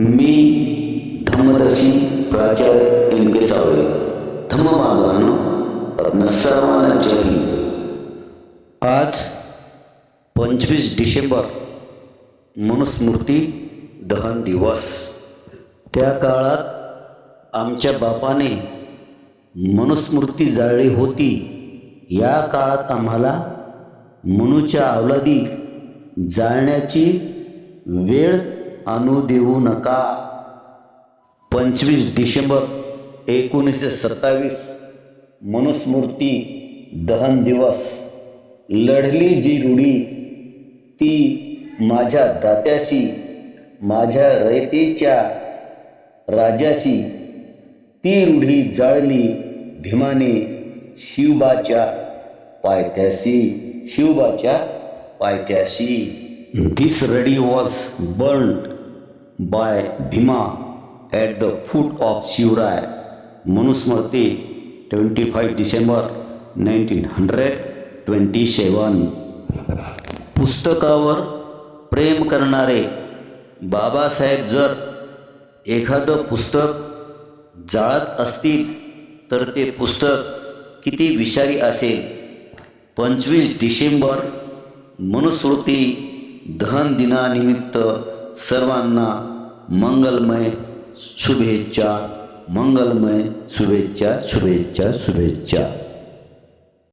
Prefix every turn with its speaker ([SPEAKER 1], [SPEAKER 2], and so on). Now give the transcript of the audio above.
[SPEAKER 1] मी धम्मदर्शी प्राचार्य एम के सावळे धम्मबांधवांनो आपणा सर्वांना जय हिंद. आज पंचवीस डिसेंबर मनुस्मृती दहन दिवस. त्या काळात आमच्या बापाने मनुस्मृती जाळली होती. या काळात आम्हाला मनुच्या अवलादी जाळण्याची वेळ आणू देऊ नका. पंचवीस डिसेंबर एकोणीसशे सत्तावीस मनुस्मृती दहन दिवस. लढली जी रूढी ती माझ्या दात्याशी माझ्या रयतेच्या राजाशी ती रूढी जाळली भीमाने शिवबाच्या पायथ्याशी शिवबाच्या पायथ्याशी. This ready was burnt by Bhima at the foot of Shivray Manusmriti twenty five December nineteen hundred twenty seven पुस्तकावर प्रेम करणारे बाबासाहेब जर एखादं पुस्तक जाळत असतील तर ते पुस्तक किती विषारी असेल? पंचवीस डिसेंबर मनुस्मृती दहन दिनानिमित्त सर्वांना मंगलमय शुभेच्छा मंगलमय शुभेच्छा शुभेच्छा शुभेच्छा.